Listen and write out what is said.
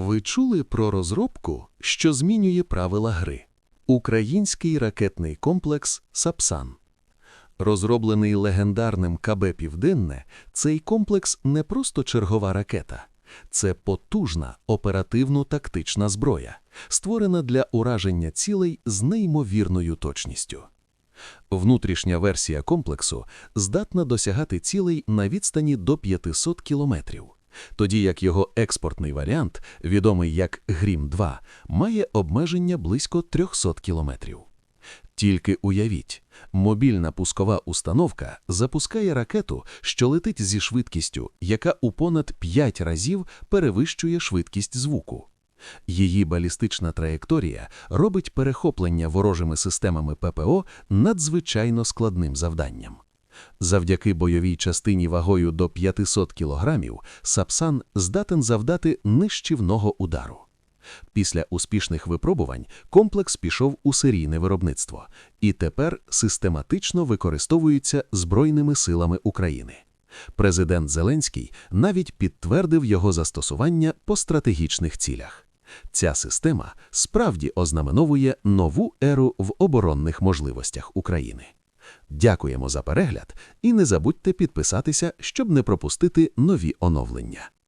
Ви чули про розробку, що змінює правила гри? Український ракетний комплекс «Сапсан». Розроблений легендарним КБ «Південне», цей комплекс не просто чергова ракета. Це потужна оперативно-тактична зброя, створена для ураження цілей з неймовірною точністю. Внутрішня версія комплексу здатна досягати цілей на відстані до 500 кілометрів, тоді як його експортний варіант, відомий як Грім-2, має обмеження близько 300 кілометрів. Тільки уявіть, мобільна пускова установка запускає ракету, що летить зі швидкістю, яка у понад 5 разів перевищує швидкість звуку. Її балістична траєкторія робить перехоплення ворожими системами ППО надзвичайно складним завданням. Завдяки бойовій частині вагою до 500 кілограмів Сапсан здатен завдати нищівного удару. Після успішних випробувань комплекс пішов у серійне виробництво і тепер систематично використовується Збройними силами України. Президент Зеленський навіть підтвердив його застосування по стратегічних цілях. Ця система справді ознаменовує нову еру в оборонних можливостях України. Дякуємо за перегляд і не забудьте підписатися, щоб не пропустити нові оновлення.